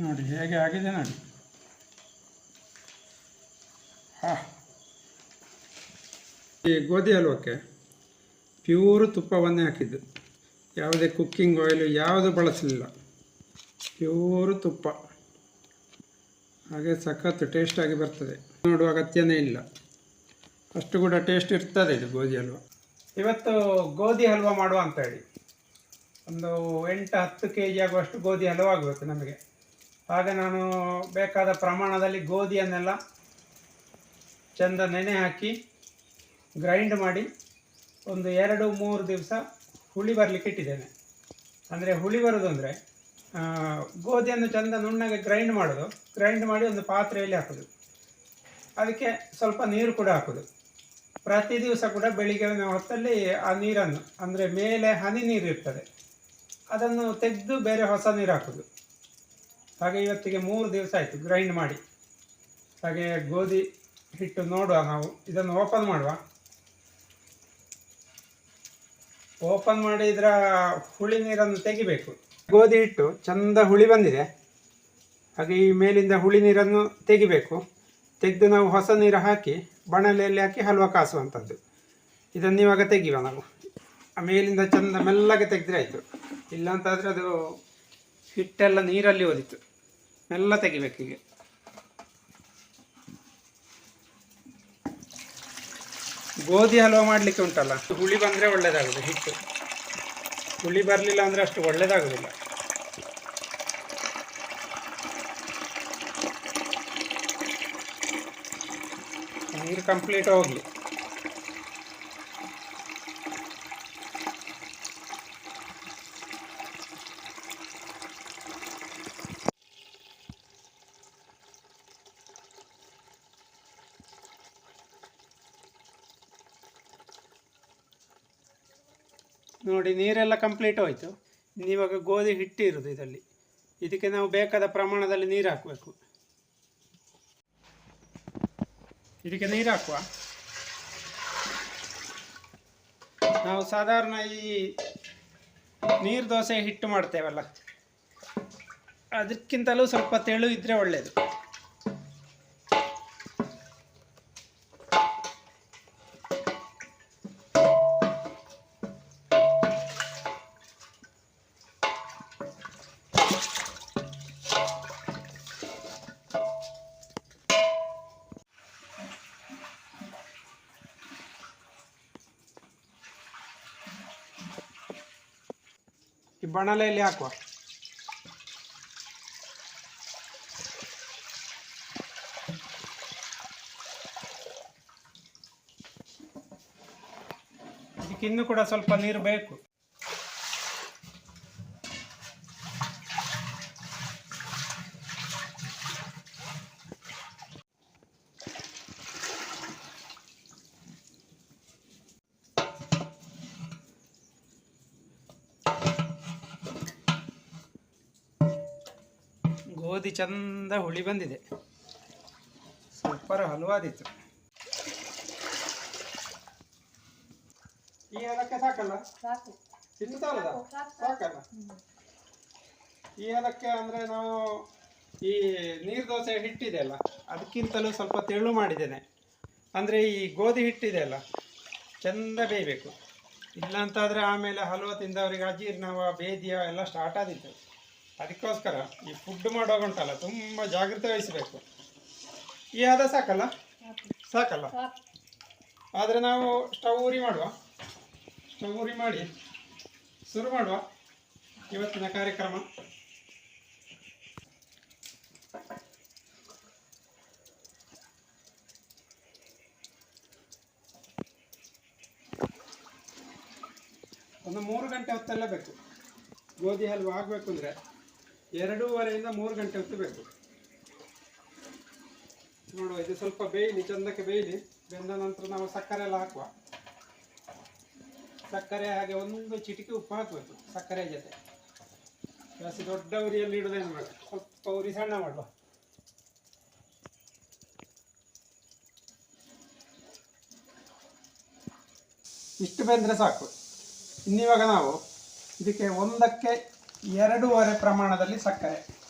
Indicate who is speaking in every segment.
Speaker 1: ನೋಡಿ, ಹೇಗೆ ಆಗಿದೆ ನೋಡಿ. ಹಾ. ಈ ಗೋಧಿ ಹಲ್ವಕ್ಕೆ ಪ್ಯೂರ್ ತುಪ್ಪವನ್ನೇ ಹಾಕಿದ್ದು. ಯಾವುದೇ ಕುಕ್ಕಿಂಗ್ ಆಯಿಲು ಯಾವುದು ಬಳಸಲಿಲ್ಲ. ಪ್ಯೂರ್ ತುಪ್ಪ. ಹಾಗೆ ಸಖತ್ತು ಟೇಸ್ಟಾಗಿ ಬರ್ತದೆ. ನೋಡುವ ಅಗತ್ಯನೇ ಇಲ್ಲ. ಅಷ್ಟು ಕೂಡ ಟೇಸ್ಟ್ ಇರ್ತದೆ ಇದು ಗೋಧಿ ಹಲ್ವ. ಇವತ್ತು ಗೋಧಿ ಹಲ್ವ ಮಾಡುವ ಅಂತ ಹೇಳಿ. ಒಂದು ಎಂಟು ಹತ್ತು ಕೆ ಜಿ ಆಗುವಷ್ಟು ಗೋಧಿ ಹಲ್ವ ಆಗಬೇಕು ನಮಗೆ. ಆಗ ನಾನು ಬೇಕಾದ ಪ್ರಮಾಣದಲ್ಲಿ ಗೋಧಿಯನ್ನೆಲ್ಲ ಚೆಂದ ನೆನೆ ಹಾಕಿ ಗ್ರೈಂಡ್ ಮಾಡಿ ಒಂದು ಎರಡು ಮೂರು ದಿವಸ ಹುಳಿ ಬರಲಿಕ್ಕೆ ಇಟ್ಟಿದ್ದೇನೆ. ಅಂದರೆ ಹುಳಿ ಬರೋದು ಅಂದರೆ ಗೋಧಿಯನ್ನು ಚೆಂದ ನುಣ್ಣಗೆ ಗ್ರೈಂಡ್ ಮಾಡೋದು. ಗ್ರೈಂಡ್ ಮಾಡಿ ಒಂದು ಪಾತ್ರೆಯಲ್ಲಿ ಹಾಕೋದು. ಅದಕ್ಕೆ ಸ್ವಲ್ಪ ನೀರು ಕೂಡ ಹಾಕೋದು. ಪ್ರತಿ ದಿವಸ ಕೂಡ ಬೆಳಿಗ್ಗೆ ಹೊತ್ತಲ್ಲಿ ಆ ನೀರನ್ನು, ಅಂದರೆ ಮೇಲೆ ಹನಿ ನೀರು ಇರ್ತದೆ. ಅದನ್ನು ತೆಗೆದು ಬೇರೆ ಹೊಸ ನೀರು ಹಾಕೋದು. ಹಾಗೆ ಇವತ್ತಿಗೆ ಮೂರು ದಿವಸ ಆಯಿತು ಗ್ರೈಂಡ್ ಮಾಡಿ. ಹಾಗೆ ಗೋಧಿ ಹಿಟ್ಟು ನೋಡುವ ನಾವು. ಇದನ್ನು ಓಪನ್ ಮಾಡುವ. ಓಪನ್ ಮಾಡಿ ಇದರ ಹುಳಿ ನೀರನ್ನು ತೆಗಿಬೇಕು. ಗೋಧಿ ಹಿಟ್ಟು ಚಂದ ಹುಳಿ ಬಂದಿದೆ. ಹಾಗೆ ಈ ಮೇಲಿಂದ ಹುಳಿ ನೀರನ್ನು ತೆಗಿಬೇಕು. ತೆಗೆದು ನಾವು ಹೊಸ ನೀರು ಹಾಕಿ, ಬಣಲೆಯಲ್ಲಿ ಹಾಕಿ ಹಲ್ವ ಕಾಸುವಂಥದ್ದು. ಇದನ್ನು ಇವಾಗ ತೆಗಿವ ನಾವು. ಆ ಮೇಲಿಂದ ಚಂದ ಮೆಲ್ಲಗೆ ತೆಗೆದ್ರೆ ಆಯಿತು. ಇಲ್ಲಾಂತಾದರೆ ಅದು ಹಿಟ್ಟೆಲ್ಲ ನೀರಲ್ಲಿ ಓದಿತ್ತು ಮೆಲ್ಲ ತೆಗಿಬೇಕು ಹೀಗೆ. ಗೋಧಿ ಹಲ್ವ ಮಾಡಲಿಕ್ಕೆ ಉಂಟಲ್ಲ? ಹುಳಿ ಬಂದರೆ ಒಳ್ಳೆಯದಾಗೋದು ಹಿಟ್ಟು. ಹುಳಿ ಬರಲಿಲ್ಲ ಅಂದರೆ ಅಷ್ಟು ಒಳ್ಳೆಯದಾಗೋದಿಲ್ಲ ನೀರು ಕಂಪ್ಲೀಟ್ ಹೋಗಲಿ. ನೋಡಿ, ನೀರೆಲ್ಲ ಕಂಪ್ಲೀಟ್ ಹೋಯಿತು. ಇವಾಗ ಗೋಧಿ ಹಿಟ್ಟು ಇರೋದು ಇದರಲ್ಲಿ. ಇದಕ್ಕೆ ನಾವು ಬೇಕಾದ ಪ್ರಮಾಣದಲ್ಲಿ ನೀರು ಹಾಕಬೇಕು. ಇದಕ್ಕೆ ನೀರು ಹಾಕುವ. ನಾವು ಸಾಧಾರಣ ಈ ನೀರು ದೋಸೆ ಹಿಟ್ಟು ಮಾಡ್ತೇವಲ್ಲ, ಅದಕ್ಕಿಂತಲೂ ಸ್ವಲ್ಪ ತೆಳು ಇದ್ದರೆ ಒಳ್ಳೆಯದು ಬಣಲೆಯಲ್ಲಿ ಹಾಕುವ. ಇದಕ್ಕೆ ಕೂಡ ಸ್ವಲ್ಪ ನೀರು ಬೇಕು. ಗೋಧಿ ಚಂದ ಹುಳಿ ಬಂದಿದೆ. ಸೂಪರ್ ಹಲವಾದಿತ್ತು. ಈ ಏಲಕ್ಕೆ ಸಾಕಲ್ಲ?
Speaker 2: ಸಾಕು.
Speaker 1: ಇಷ್ಟು ಸಾಲದ ಸಾಕಲ್ಲ? ಈ ಏಲಕ್ಕೆ ಅಂದರೆ ನಾವು ಈ ನೀರು ದೋಸೆ ಹಿಟ್ಟಿದೆ ಅಲ್ಲ ಅದಕ್ಕಿಂತಲೂ ಸ್ವಲ್ಪ ತೆಳು ಮಾಡಿದ್ದೇನೆ. ಅಂದರೆ ಈ ಗೋಧಿ ಹಿಟ್ಟಿದೆ ಅಲ್ಲ ಚಂದ ಬೇಯಬೇಕು. ಇಲ್ಲ ಅಂತಾದರೆ ಆಮೇಲೆ ಹಲವ ತಿಂದವರಿಗೆ ಅಜೀರ್ಣವ ಬೇದಿಯ ಎಲ್ಲ ಸ್ಟಾರ್ಟ್ ಆದಿತ್ತು. ಅದಕ್ಕೋಸ್ಕರ ಈ ಫುಡ್ ಮಾಡುವಾಗ ಉಂಟಲ್ಲ, ತುಂಬ ಜಾಗ್ರತೆ ವಹಿಸಬೇಕು. ಈ ಆದ ಸಾಕಲ್ಲ? ಸಾಕಲ್ಲ? ಆದ್ರೆ ನಾವು ಸ್ಟವ್ ಉರಿ ಮಾಡುವ. ಸ್ಟವ್ ಉರಿ ಮಾಡಿ ಶುರು ಮಾಡುವ. ಇವತ್ತಿನ ಕಾರ್ಯಕ್ರಮ. ಒಂದು ಮೂರು ಗಂಟೆ ಹೊತ್ತಲ್ಲೇ ಬೇಕು. ಗೋಧಿ ಹಲ್ವ ಆಗಬೇಕು ಅಂದರೆ. ಎರಡೂವರೆಯಿಂದ ಮೂರು ಗಂಟೆ ಹೊತ್ತು ಬೇಕು. ನೋಡುವ, ಇದು ಸ್ವಲ್ಪ ಬೇಯಲಿ, ಚಂದಕ್ಕೆ ಬೇಯಲಿ. ಬೆಂದ ನಂತರ ನಾವು ಸಕ್ಕರೆ ಎಲ್ಲ ಹಾಕುವ. ಸಕ್ಕರೆ ಹಾಗೆ ಒಂದು ಚಿಟಿಕೆ ಉಪ್ಪು ಹಾಕಬೇಕು, ಸಕ್ಕರೆ ಜೊತೆ. ಜಾಸ್ತಿ ದೊಡ್ಡ ಉರಿಯಲ್ಲಿ ಇಡೋದೇನು ಬೇಡ ಸ್ವಲ್ಪ ಉರಿ ಸಣ್ಣ ಮಾಡುವ. ಇಷ್ಟು ಬೆಂದರೆ ಸಾಕು. ಇನ್ನಿವಾಗ ನಾವು ಇದಕ್ಕೆ ಒಂದಕ್ಕೆ ಎರಡೂವರೆ ಪ್ರಮಾಣದಲ್ಲಿ ಸಕ್ಕರೆ.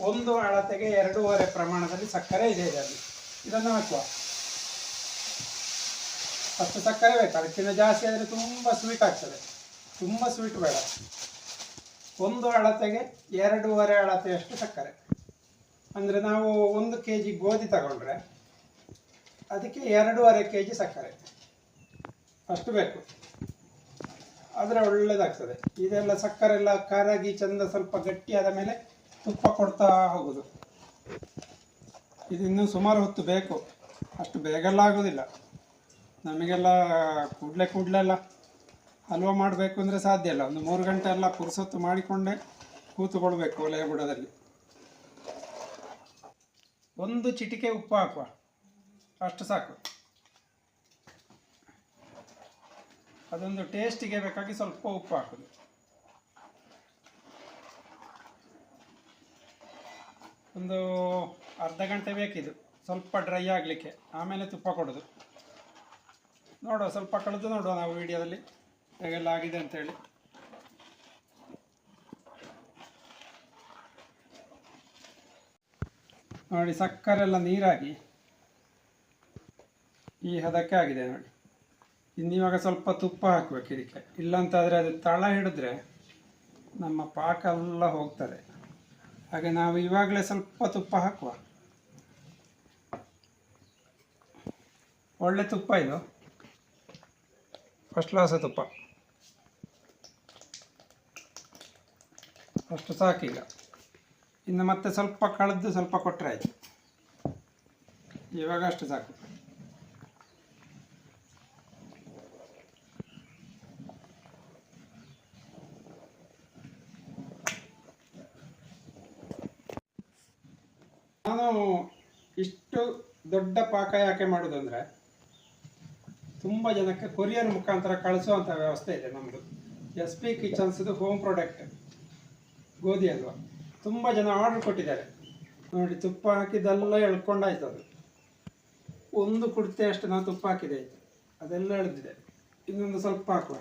Speaker 1: ಒಂದು ಅಳತೆಗೆ ಎರಡೂವರೆ ಪ್ರಮಾಣದಲ್ಲಿ ಸಕ್ಕರೆ ಇದೆ ಇದರಲ್ಲಿ. ಇದನ್ನು ಹಾಕುವ. ಅಷ್ಟು ಸಕ್ಕರೆ ಬೇಕು. ಅದಕ್ಕಿಂತ ಜಾಸ್ತಿ ಆದರೆ ತುಂಬ ಸ್ವೀಟ್ ಆಗ್ತದೆ. ತುಂಬ ಸ್ವೀಟ್ ಬೇಡ. ಒಂದು ಅಳತೆಗೆ ಎರಡೂವರೆ ಅಳತೆಯಷ್ಟು ಸಕ್ಕರೆ. ಅಂದರೆ ನಾವು ಒಂದು ಕೆ ಜಿ ಗೋಧಿ ತಗೊಂಡ್ರೆ ಅದಕ್ಕೆ ಎರಡೂವರೆ ಕೆ ಜಿ ಸಕ್ಕರೆ. ಅಷ್ಟು ಬೇಕು. ಆದರೆ ಒಳ್ಳೆಯದಾಗ್ತದೆ ಇದೆಲ್ಲ ಸಕ್ಕರೆ ಎಲ್ಲ ಕರಗಿ ಚಂದ ಸ್ವಲ್ಪ ಗಟ್ಟಿಯಾದ ಮೇಲೆ ತುಪ್ಪ ಕೊಡ್ತಾ ಹೋಗೋದು. ಇದು ಇನ್ನೂ ಸುಮಾರು ಹೊತ್ತು ಬೇಕು. ಅಷ್ಟು ಬೇಗಲ್ಲ ಆಗೋದಿಲ್ಲ. ನಮಗೆಲ್ಲ ಕೂಡಲೇ ಕೂಡಲೆಲ್ಲ ಹಲ್ವ ಮಾಡಬೇಕು ಅಂದರೆ ಸಾಧ್ಯ ಇಲ್ಲ. ಒಂದು ಮೂರು ಗಂಟೆ ಎಲ್ಲ ಪುರುಸೊತ್ತು ಮಾಡಿಕೊಂಡೇ ಕೂತುಕೊಳ್ಬೇಕು ಒಲೆಯ ಬುಡದಲ್ಲಿ. ಒಂದು ಚಿಟಿಕೆ ಉಪ್ಪು ಹಾಕುವ. ಅಷ್ಟು ಸಾಕು. ಅದೊಂದು ಟೇಸ್ಟಿಗೆ ಬೇಕಾಗಿ ಸ್ವಲ್ಪ ಉಪ್ಪು ಹಾಕುದು. ಒಂದು ಅರ್ಧ ಗಂಟೆ ಬೇಕಿದು. ಸ್ವಲ್ಪ ಡ್ರೈ ಆಗಲಿಕ್ಕೆ. ಆಮೇಲೆ ತುಪ್ಪ ಕೊಡೋದು. ನೋಡುವ, ಸ್ವಲ್ಪ ಕಳೆದು ನೋಡುವ ನಾವು ವಿಡಿಯೋದಲ್ಲಿ ಹೇಗೆಲ್ಲ ಆಗಿದೆ ಅಂತೇಳಿ. ನೋಡಿ, ಸಕ್ಕರೆಲ್ಲ ನೀರಾಗಿ ಈ ಹದಕ್ಕೆ ಆಗಿದೆ ನೋಡಿ. ಇನ್ನಿವಾಗ ಸ್ವಲ್ಪ ತುಪ್ಪ ಹಾಕಬೇಕು ಇದಕ್ಕೆ ಇಲ್ಲಂತಾದರೆ ಅದು ತಳ ಹಿಡಿದ್ರೆ ನಮ್ಮ ಪಾಕ ಎಲ್ಲ ಹೋಗ್ತದೆ. ಹಾಗೆ ನಾವು ಇವಾಗಲೇ ಸ್ವಲ್ಪ ತುಪ್ಪ ಹಾಕುವ. ಒಳ್ಳೆ ತುಪ್ಪ ಇದು. ಫಸ್ಟ್ ಕ್ಲಾಸ್ ತುಪ್ಪ. ಅಷ್ಟು ಸಾಕೀಗ ಇನ್ನು ಮತ್ತೆ ಸ್ವಲ್ಪ ಕಳೆದು ಸ್ವಲ್ಪ ಕೊಟ್ಟರೆ ಆಯಿತು. ಇವಾಗ ಅಷ್ಟು ಸಾಕು. ನಾನು ಇಷ್ಟು ದೊಡ್ಡ ಪಾಕ ಯಾಕೆ ಮಾಡೋದಂದ್ರೆ ತುಂಬ ಜನಕ್ಕೆ ಕೊರಿಯರ್ ಮುಖಾಂತರ ಕಳಿಸುವಂಥ ವ್ಯವಸ್ಥೆ ಇದೆ ನಮ್ಮದು ಎಸ್ ಪಿ ಕಿಚನ್ಸ್ದು ಹೋಮ್ ಪ್ರಾಡಕ್ಟ್ ಗೋಧಿ ಅಲ್ವಾ? ತುಂಬ ಜನ ಆರ್ಡರ್ ಕೊಟ್ಟಿದ್ದಾರೆ. ನೋಡಿ, ತುಪ್ಪ ಹಾಕಿದ್ದೆಲ್ಲ ಎಳ್ಕೊಂಡಾಯ್ತು ಅದು. ಒಂದು ಕುಡ್ತೆ ಅಷ್ಟು ನಾನು ತುಪ್ಪ ಹಾಕಿದೆ ಆಯಿತು. ಅದೆಲ್ಲ ಎಳೆದಿದೆ. ಇನ್ನೊಂದು ಸ್ವಲ್ಪ ಹಾಕುವ.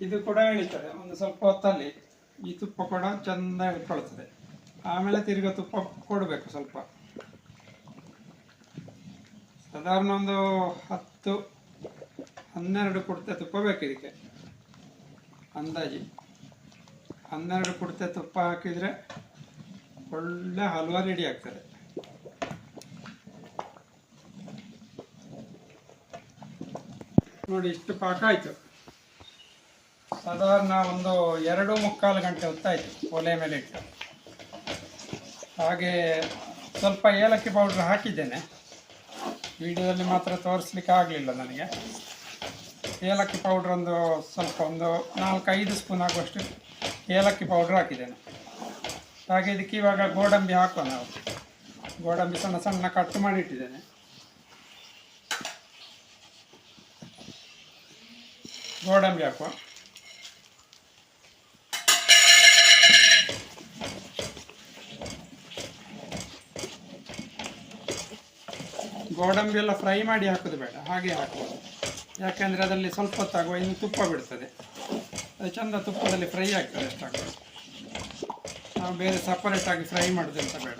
Speaker 1: ಇದು ಕೂಡ ಎಳಿತದೆ. ಒಂದು ಸ್ವಲ್ಪ ಹೊತ್ತಲ್ಲಿ ಈ ತುಪ್ಪ ಕೂಡ ಚೆಂದ ಎಳ್ಕೊಳ್ತದೆ. ಆಮೇಲೆ ತಿರ್ಗಾ ತುಪ್ಪ ಕೊಡಬೇಕು ಸ್ವಲ್ಪ. ಸಾಧಾರಣ ಒಂದು ಹತ್ತು, ಹನ್ನೆರಡು ಕುಡ್ತೆ ತುಪ್ಪ ಬೇಕು ಇದಕ್ಕೆ. ಅಂದಾಜಿ. ಹನ್ನೆರಡು ಕುಡ್ತೆ ತುಪ್ಪ ಹಾಕಿದರೆ ಒಳ್ಳೆ ಹಲ್ವಾ ರೆಡಿ ಆಗ್ತದೆ. ನೋಡಿ ಇಷ್ಟು ಪಾಕ ಆಯಿತು. ಸಾಧಾರಣ ಒಂದು ಎರಡು ಮುಕ್ಕಾಲು ಗಂಟೆ ಹೊತ್ತಾಯಿತು ಒಲೆ ಮೇಲೆ ಇಟ್ಟು. ಹಾಗೆ ಸ್ವಲ್ಪ ಏಲಕ್ಕಿ ಪೌಡ್ರ್ ಹಾಕಿದ್ದೇನೆ. ವಿಡಿಯೋದಲ್ಲಿ ಮಾತ್ರ ತೋರಿಸ್ಲಿಕ್ಕೆ ಆಗಲಿಲ್ಲ ನನಗೆ. ಏಲಕ್ಕಿ ಪೌಡ್ರ್ ಒಂದು ಸ್ವಲ್ಪ ಒಂದು ನಾಲ್ಕೈದು ಸ್ಪೂನ್ ಆಗುವಷ್ಟು ಏಲಕ್ಕಿ ಪೌಡ್ರ್ ಹಾಕಿದ್ದೇನೆ. ಹಾಗೆ ಇದಕ್ಕೆ ಇವಾಗ ಗೋಡಂಬಿ ಹಾಕುವ ನಾವು ಗೋಡಂಬಿ ಸಣ್ಣ ಸಣ್ಣ ಕಟ್ ಮಾಡಿ ಇಟ್ಟಿದ್ದೇನೆ ಗೋಡಂಬಿ ಹಾಕುವ. ಗೋಡಂಬಿ ಎಲ್ಲ ಫ್ರೈ ಮಾಡಿ ಹಾಕೋದು ಬೇಡ, ಹಾಗೆ ಹಾಕೋದು. ಯಾಕೆಂದರೆ ಅದರಲ್ಲಿ ಸ್ವಲ್ಪ ಹೊತ್ತಾಗುವ, ಇನ್ನು ತುಪ್ಪ ಬಿಡ್ತದೆ. ಅದು ಚಂದ ತುಪ್ಪದಲ್ಲಿ ಫ್ರೈ ಆಗ್ತದೆ ಅಷ್ಟಾಗ್ತದೆ. ನಾವು ಬೇರೆ ಸಪರೇಟಾಗಿ ಫ್ರೈ ಮಾಡೋದು ಅಂತ ಬೇಡ.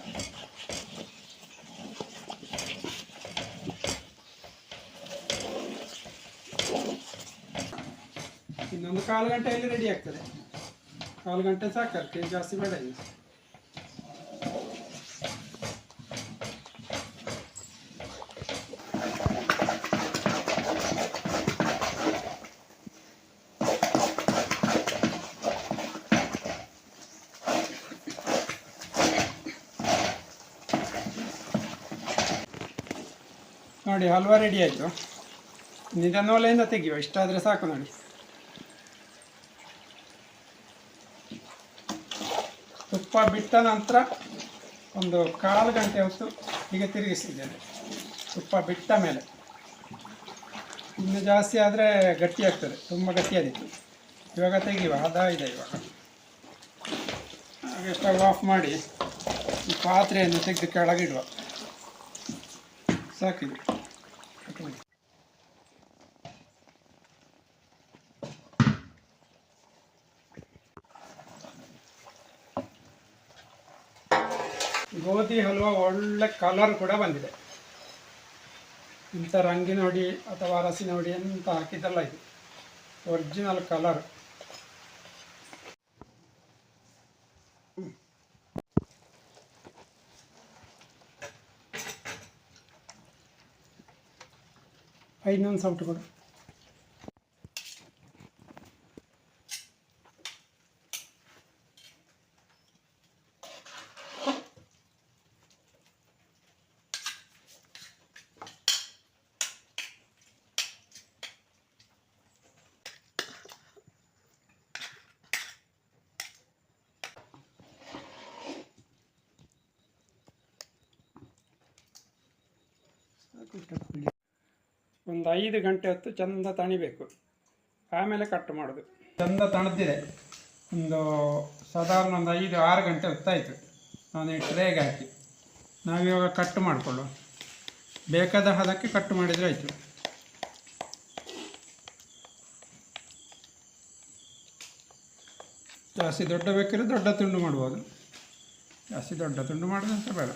Speaker 1: ಇನ್ನೊಂದು ಕಾಲು ಗಂಟೆಯಲ್ಲಿ ರೆಡಿ ಆಗ್ತದೆ. ಕಾಲು ಗಂಟೆ ಸಾಕು ಜಾಸ್ತಿ ಬೇಡ ಇನ್ನು. ನೋಡಿ, ಹಲ್ವಾ ರೆಡಿ ಆಯಿತು. ಇದನ್ನು ಒಲೆಯಿಂದ ತೆಗಿಯುವ ಇಷ್ಟಾದರೆ ಸಾಕು ನೋಡಿ. ತುಪ್ಪ ಬಿಟ್ಟ ನಂತರ ಒಂದು ಕಾಲು ಗಂಟೆ ಹೊತ್ತು ಹೀಗೆ ತಿರುಗಿಸಿದ್ದೇನೆ. ತುಪ್ಪ ಬಿಟ್ಟ ಮೇಲೆ. ಇನ್ನು ಜಾಸ್ತಿ ಆದರೆ ಗಟ್ಟಿ ಆಗ್ತದೆ, ತುಂಬ ಗಟ್ಟಿಯಾದಿತ್ತು ಇವಾಗ ತೆಗಿಯುವ, ಹದ ಇದೆ ಇವಾಗ. ಹಾಗೆ ಸ್ಟವ್ ಆಫ್ ಮಾಡಿ, ಈ ಪಾತ್ರೆಯನ್ನು ತೆಗೆದು ಕೆಳಗಿಡುವ ಸಾಕಿದೆ. ಗೋಧಿ, ಹಲ್ವಾ, ಒಳ್ಳೆ ಕಲರ್ ಕೂಡ ಬಂದಿದೆ. ಇಂಥ ರಂಗಿನೊಡಿ ಅಥವಾ ರಸಿನೊಡಿ ಅಂತ ಹಾಕಿದ್ದಲ್ಲ ಇದು. ಒರಿಜಿನಲ್ ಕಲರ್ ಇನ್ನೊಂದು ಸೌಟು ಕೊಡು ಒಂದು ಐದು ಗಂಟೆ ಹೊತ್ತು ಚಂದ ತಣಿಬೇಕು. ಆಮೇಲೆ ಕಟ್ ಮಾಡೋದು. ಚಂದ ತಣದಿದೆ ಒಂದು ಸಾಧಾರಣ ಒಂದು ಐದು, ಆರು ಗಂಟೆ ಹೊತ್ತಾಯಿತು. ನಾನು ಈ ಟ್ರೇಗೆ ಹಾಕಿ. ನಾವಿವಾಗ ಕಟ್ ಮಾಡಿಕೊಳ್ಳುವ ಬೇಕಾದ ಹದಕ್ಕೆ ಕಟ್ ಮಾಡಿದರೆ ಆಯಿತು. ಜಾಸ್ತಿ ದೊಡ್ಡ ಬೇಕಿದ್ರೆ ದೊಡ್ಡ ತುಂಡು ಮಾಡ್ಬೋದು. ಜಾಸ್ತಿ ದೊಡ್ಡ ತುಂಡು ಮಾಡೋದಂತ ಬೇಡ.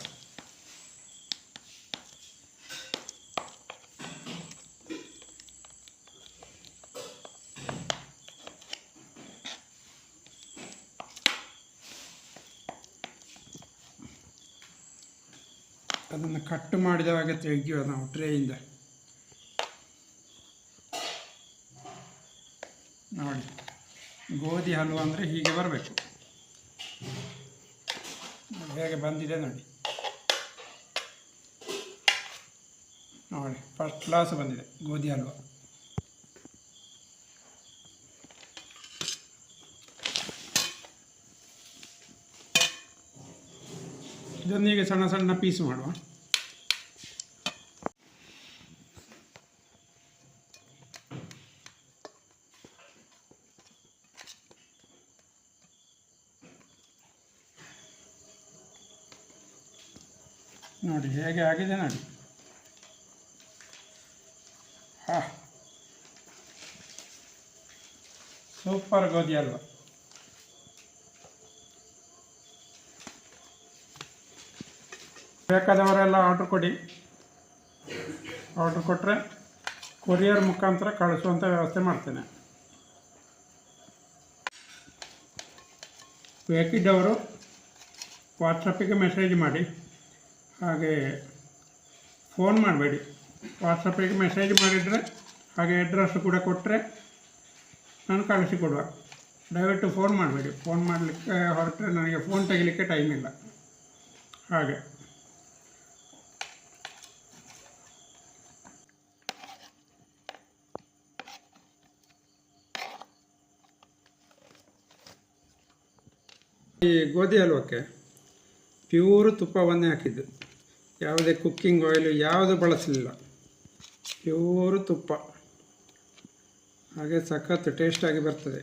Speaker 1: ಅದನ್ನು ಕಟ್ ಮಾಡಿದವಾಗ ತೆಗೆಯುವ ನಾವು ಟ್ರೇಯಿಂದ. ನೋಡಿ, ಗೋಧಿ ಹಲ್ವ ಅಂದರೆ ಹೀಗೆ ಬರಬೇಕು. ಹೇಗೆ ಬಂದಿದೆ ನೋಡಿ. ನೋಡಿ ಫಸ್ಟ್ ಕ್ಲಾಸ್ ಬಂದಿದೆ, ಗೋಧಿ ಹಲ್ವ. ಇದನ್ನೀಗ ಸಣ್ಣ ಸಣ್ಣ ಪೀಸ್ ಮಾಡುವ. ನೋಡಿ, ಹೇಗೆ ಆಗಿದೆ ನೋಡಿ. ಹಾ. ಸೂಪರ್ ಗೋಧಿ ಅಲ್ವಾ. ಬೇಕಾದವರೆಲ್ಲ ಆರ್ಡ್ರ್ ಕೊಡಿ. ಆರ್ಡ್ರ್ ಕೊಟ್ಟರೆ ಕೊರಿಯರ್ ಮುಖಾಂತರ ಕಳಿಸುವಂಥ ವ್ಯವಸ್ಥೆ ಮಾಡ್ತೇನೆ. ಬೇಕಿದ್ದವರು ವಾಟ್ಸಪ್ಪಿಗೆ ಮೆಸೇಜ್ ಮಾಡಿ. ಹಾಗೆ ಫೋನ್ ಮಾಡಬೇಡಿ. ವಾಟ್ಸಪ್ಪಿಗೆ ಮೆಸೇಜ್ ಮಾಡಿದರೆ ಹಾಗೆ ಅಡ್ರೆಸ್ ಕೂಡ ಕೊಟ್ಟರೆ ನಾನು ಕಳಿಸಿಕೊಡುವ ದಯವಿಟ್ಟು ಫೋನ್ ಮಾಡಬೇಡಿ. ಫೋನ್ ಮಾಡಲಿಕ್ಕೆ ಹೊರಟ್ರೆ ನನಗೆ ಫೋನ್ ತೆಗಿಲಿಕ್ಕೆ ಟೈಮ್ ಇಲ್ಲ. ಹಾಗೆ. ಈ ಗೋಧಿ ಹಲ್ವಕ್ಕೆ ಪ್ಯೂರ್ ತುಪ್ಪವನ್ನೇ ಹಾಕಿದ್ದು. ಯಾವುದೇ ಕುಕ್ಕಿಂಗ್ ಆಯಿಲು ಯಾವುದು ಬಳಸಲಿಲ್ಲ ಪ್ಯೂರು ತುಪ್ಪ. ಹಾಗೆ ಸಖತ್ತು ಟೇಸ್ಟಾಗಿ ಬರ್ತದೆ.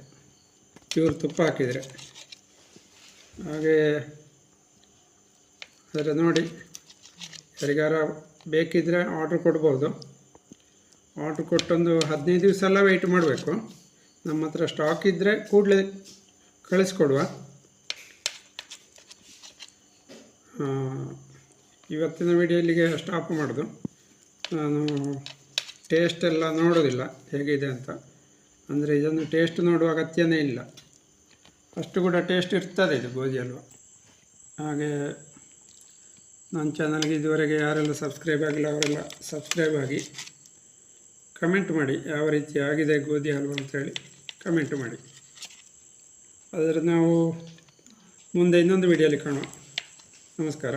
Speaker 1: ಪ್ಯೂರ್ ತುಪ್ಪ ಹಾಕಿದರೆ. ಹಾಗೆ ಅದರ ನೋಡಿ. ಯಾರಿಗಾರ ಬೇಕಿದ್ದರೆ ಆರ್ಡ್ರ್ ಕೊಡ್ಬೋದು. ಆರ್ಡ್ರ್ ಕೊಟ್ಟೊಂದು ಹದಿನೈದು ದಿವಸ ಎಲ್ಲ ವೆಯ್ಟ್ ಮಾಡಬೇಕು. ನಮ್ಮ ಹತ್ರ ಸ್ಟಾಕ್ ಇದ್ದರೆ ಕೂಡಲೇ ಕಳಿಸ್ಕೊಡುವ. ಇವತ್ತಿನ ವಿಡಿಯೋ ಇಲ್ಲಿಗೆ ಸ್ಟಾಪ್ ಮಾಡೋದು. ನಾನು ಟೇಸ್ಟ್ ಎಲ್ಲ ನೋಡೋದಿಲ್ಲ ಹೇಗಿದೆ ಅಂತ. ಅಂದರೆ ಇದನ್ನು ಟೇಸ್ಟ್ ನೋಡುವ ಅಗತ್ಯನೇ ಇಲ್ಲ. ಅಷ್ಟು ಕೂಡ ಟೇಸ್ಟ್ ಇರ್ತದೆ ಇದು ಗೋಧಿ ಹಲ್ವ. ಹಾಗೆ ನನ್ನ ಚಾನಲ್ಗೆ ಇದುವರೆಗೆ ಯಾರೆಲ್ಲ ಸಬ್ಸ್ಕ್ರೈಬ್ ಆಗಿಲ್ಲ ಅವರೆಲ್ಲ ಸಬ್ಸ್ಕ್ರೈಬ್ ಆಗಿ ಕಮೆಂಟ್ ಮಾಡಿ ಯಾವ ರೀತಿ ಆಗಿದೆ ಗೋಧಿ ಹಲ್ವ ಅಂತೇಳಿ ಕಮೆಂಟ್ ಮಾಡಿ. ಆದರೆ ನಾವು ಮುಂದೆ ಇನ್ನೊಂದು ವಿಡಿಯೋಲಿ ಕಾಣುವ. ನಮಸ್ಕಾರ.